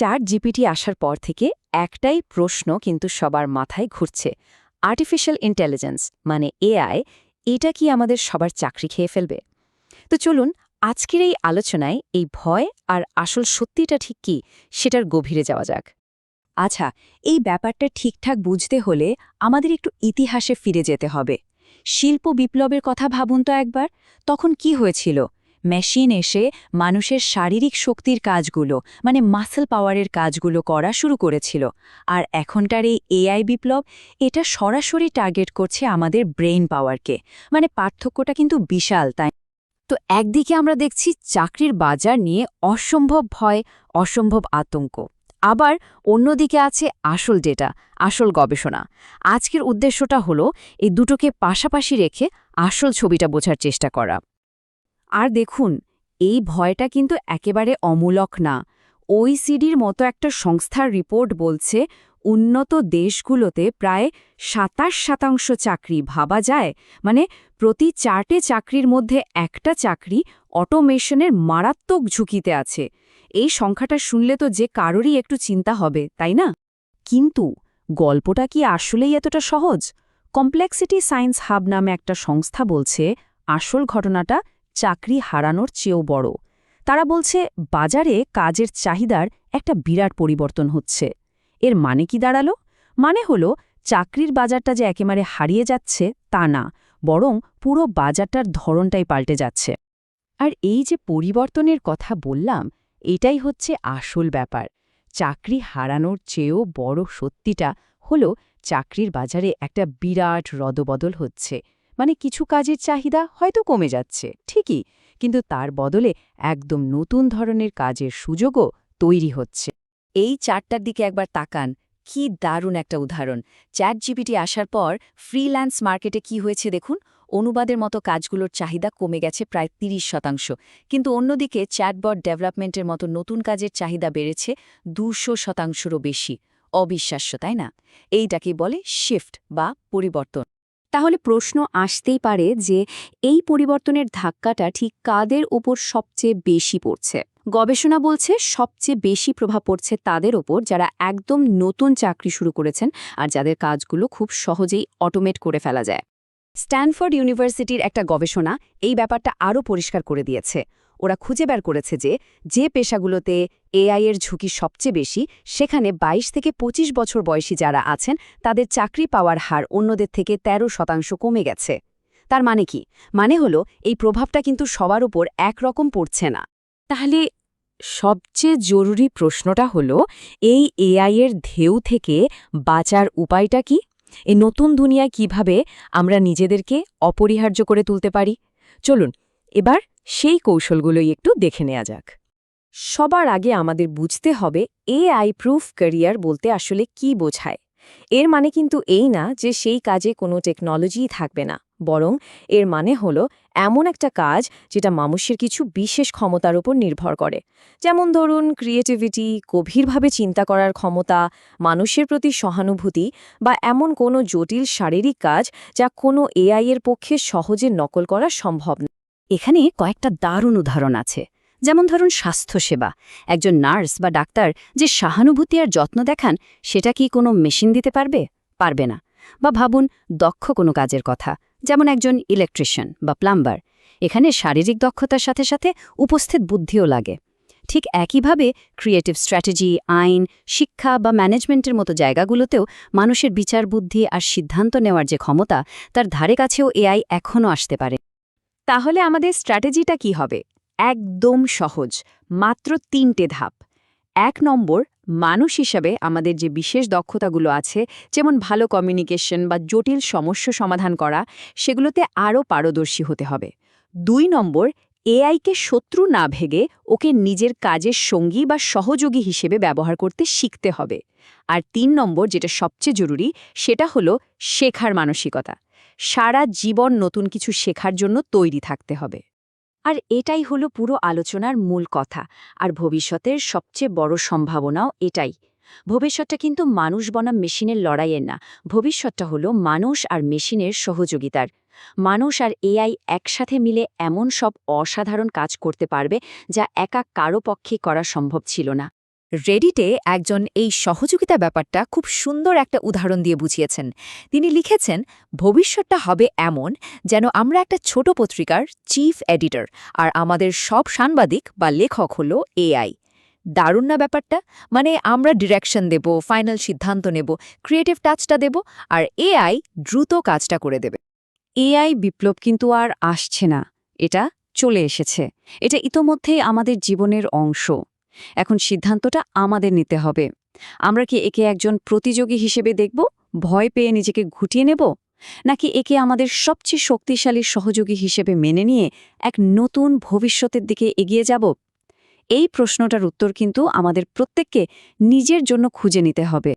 চার জিপিটি আসার পর থেকে একটাই প্রশ্ন কিন্তু সবার মাথায় ঘুরছে আর্টিফিশিয়াল ইন্টেলিজেন্স মানে এআই এটা কি আমাদের সবার চাকরি খেয়ে ফেলবে? তো চলুন, আজকের এই আলোচনায় এই ভয় আর আসল সত্যিটা ঠিক কি, সেটার গভীরে যাওয়া যাক। আচ্ছা এই ব্যাপারটা ঠিকঠাক বুঝতে হলে আমাদের একটু ইতিহাসে ফিরে যেতে হবে। শিল্প বিপ্লবের কথা ভাবুন তো একবার, তখন কি হয়েছিল? মেশিন এসে মানুষের শারীরিক শক্তির কাজগুলো মানে মাসেল পাওয়ারের কাজগুলো করা শুরু করেছিল। আর এখনকার এই এআই বিপ্লব, এটা সরাসরি টার্গেট করছে আমাদের ব্রেইন পাওয়ারকে মানে পার্থক্যটা কিন্তু বিশাল, তাই তো একদিকে আমরা দেখছি চাকরির বাজার নিয়ে অসম্ভব ভয়, অসম্ভব আতঙ্ক। আবার অন্যদিকে আছে আসল ডেটা আসল গবেষণা। আজকের উদ্দেশ্যটা হলো, এই দুটোকে পাশাপাশি রেখে আসল ছবিটা বোঝার চেষ্টা করা। আর দেখুন, এই ভয়টা কিন্তু একেবারে অমূলক না। ওইসিডির মতো একটা সংস্থার রিপোর্ট বলছে, উন্নত দেশগুলোতে প্রায় সাতাশ শতাংশ চাকরি ভাবা যায় মানে প্রতি চারটে চাকরির মধ্যে একটা চাকরি অটোমেশনের মারাত্মক ঝুঁকিতে আছে। এই সংখ্যাটা শুনলে তো যে কারোরই একটু চিন্তা হবে, তাই না? কিন্তু গল্পটা কি আসলেই এতটা সহজ? কমপ্লেক্সিটি সায়েন্স হাব নামে একটা সংস্থা বলছে, আসল ঘটনাটা চাকরি হারানোর চেয়েও বড়। তারা বলছে, বাজারে কাজের চাহিদার একটা বিরাট পরিবর্তন হচ্ছে। এর মানে কি দাঁড়াল? মানে হলো, চাকরির বাজারটা যে একেবারে হারিয়ে যাচ্ছে, তা না, বরং পুরো বাজারটার ধরনটাই পাল্টে যাচ্ছে। আর এই যে পরিবর্তনের কথা বললাম, এটাই হচ্ছে আসল ব্যাপার। চাকরি হারানোর চেয়েও বড় সত্যিটা হলো, চাকরির বাজারে একটা বিরাট রদবদল হচ্ছে। মানে কিছু কাজের চাহিদা হয়তো কমে যাচ্ছে, ঠিকই, কিন্তু তার বদলে একদম নতুন ধরনের কাজের সুযোগও তৈরি হচ্ছে। এই চারটার দিকে একবার তাকান, কি দারুণ একটা উদাহরণ। চ্যাট জিপিটি আসার পর ফ্রিল্যান্স মার্কেটে কি হয়েছে দেখুন, অনুবাদের মতো কাজগুলোর চাহিদা কমে গেছে প্রায় ৩০ শতাংশ, কিন্তু অন্যদিকে চ্যাটবট ডেভেলপমেন্টের মতো নতুন কাজের চাহিদা বেড়েছে দুশো শতাংশেরও বেশি। অবিশ্বাস্য, তাই না? এইটাকে বলে শিফট বা পরিবর্তন। তাহলে প্রশ্ন আসতেই পারে যে এই পরিবর্তনের ধাক্কাটা ঠিক কাদের ওপর সবচেয়ে বেশি পড়ছে? গবেষণা বলছে সবচেয়ে বেশি প্রভাব পড়ছে তাদের ওপর যারা একদম নতুন চাকরি শুরু করেছেন আর যাদের কাজগুলো খুব সহজেই অটোমেট করে ফেলা যায়। স্ট্যানফোর্ড ইউনিভার্সিটির একটা গবেষণা এই ব্যাপারটা আরও পরিষ্কার করে দিয়েছে। ওরা খুঁজে বের করেছে যে যে পেশাগুলোতে এআই এর ঝুঁকি সবচেয়ে বেশি, সেখানে ২২ থেকে ২৫ বছর বয়সী যারা আছেন, তাদের চাকরি পাওয়ার হার অন্যদের থেকে ১৩ শতাংশ কমে গেছে। তার মানে কি? মানে হলো এই প্রভাবটা কিন্তু সবার উপর একরকম পড়ছে না। তাহলে সবচেয়ে জরুরি প্রশ্নটা হলো, এই এআই এর ঢেউ থেকে বাঁচার উপায়টা কি? এই নতুন দুনিয়ায় কীভাবে আমরা নিজেদেরকে অপরিহার্য করে তুলতে পারি? চলুন এবার সেই কৌশলগুলোই একটু দেখে নেওয়া যাক। সবার আগে আমাদের বুঝতে হবে এআই প্রুফ ক্যারিয়ার বলতে আসলে কি বোঝায়। এর মানে কিন্তু এই না যে সেই কাজে কোনো টেকনোলজিই থাকবে না, বরং এর মানে হলো এমন একটা কাজ যেটা মানুষের কিছু বিশেষ ক্ষমতার উপর নির্ভর করে। যেমন ধরুন ক্রিয়েটিভিটি গভীরভাবে চিন্তা করার ক্ষমতা, মানুষের প্রতি সহানুভূতি বা এমন কোনো জটিল শারীরিক কাজ যা কোনো এআই এর পক্ষে সহজে নকল করা সম্ভব না। এখানে কয়েকটা দারুণ উদাহরণ আছে। যেমন ধরুন স্বাস্থ্যসেবা। একজন নার্স বা ডাক্তার যে সহানুভূতি আর যত্ন দেখান, সেটা কি কোনো মেশিন দিতে পারবে? পারবে না। বা ভাবুন, দক্ষ কোনো কাজের কথা, যেমন একজন ইলেকট্রিশিয়ান বা প্লাম্বার। এখানে শারীরিক দক্ষতার সাথে সাথে উপস্থিত বুদ্ধিও লাগে। ঠিক একইভাবে ক্রিয়েটিভ স্ট্র্যাটেজি, আইন, শিক্ষা বা ম্যানেজমেন্টের মতো জায়গাগুলোতেও মানুষের বিচার বুদ্ধি আর সিদ্ধান্ত নেওয়ার যে ক্ষমতা, তার ধারে কাছেও এআই এখনও আসতে পারে। তাহলে আমাদের স্ট্র্যাটেজিটা কি হবে? একদম সহজ, মাত্র তিনটে ধাপ। এক নম্বর, মানুষ হিসাবে আমাদের যে বিশেষ দক্ষতাগুলো আছে, যেমন ভালো কমিউনিকেশন বা জটিল সমস্যা সমাধান করা, সেগুলোতে আরও পারদর্শী হতে হবে। দুই নম্বর এআইকে শত্রু না ভেগে ওকে নিজের কাজের সঙ্গী বা সহযোগী হিসেবে ব্যবহার করতে শিখতে হবে। আর তিন নম্বর, যেটা সবচেয়ে জরুরি, সেটা হলো শেখার মানসিকতা। সারা জীবন নতুন কিছু শেখার জন্য তৈরি থাকতে হবে। আর এটাই হলো পুরো আলোচনার মূল কথা, আর ভবিষ্যতের সবচেয়ে বড় সম্ভাবনাও এটাই। ভবিষ্যৎটা কিন্তু মানুষ বনাম মেশিনের লড়াইয়ের না, ভবিষ্যৎটা হলো মানুষ আর মেশিনের সহযোগিতার। মানুষ আর এআই একসাথে মিলে এমন সব অসাধারণ কাজ করতে পারবে যা একা কারও পক্ষে করা সম্ভব ছিল না। রেডিটে একজন এই সহযোগিতা ব্যাপারটা খুব সুন্দর একটা উদাহরণ দিয়ে বুঝিয়েছেন। তিনি লিখেছেন, ভবিষ্যৎটা হবে এমন যেন আমরা একটা ছোট পত্রিকার চিফ এডিটর আর আমাদের সব সাংবাদিক বা লেখক হল এআই দারুণ না ব্যাপারটা? মানে আমরা ডিরেকশন দেব, ফাইনাল সিদ্ধান্ত নেব, ক্রিয়েটিভ টাচটা দেব আর এআই দ্রুত কাজটা করে দেবে। এআই বিপ্লব কিন্তু আর আসছে না। এটা চলে এসেছে। এটা ইতোমধ্যেই আমাদের জীবনের অংশ। এখন সিদ্ধান্তটা আমাদের নিতে হবে। আমরা কি একে একজন প্রতিযোগী হিসেবে দেখব, ভয় পেয়ে নিজেকে ঘুটিয়ে নেব? নাকি একে আমাদের সবচেয়ে শক্তিশালী সহযোগী হিসেবে মেনে নিয়ে এক নতুন ভবিষ্যতের দিকে এগিয়ে যাব? এই প্রশ্নটার উত্তর কিন্তু আমাদের প্রত্যেককে নিজের জন্য খুঁজে নিতে হবে।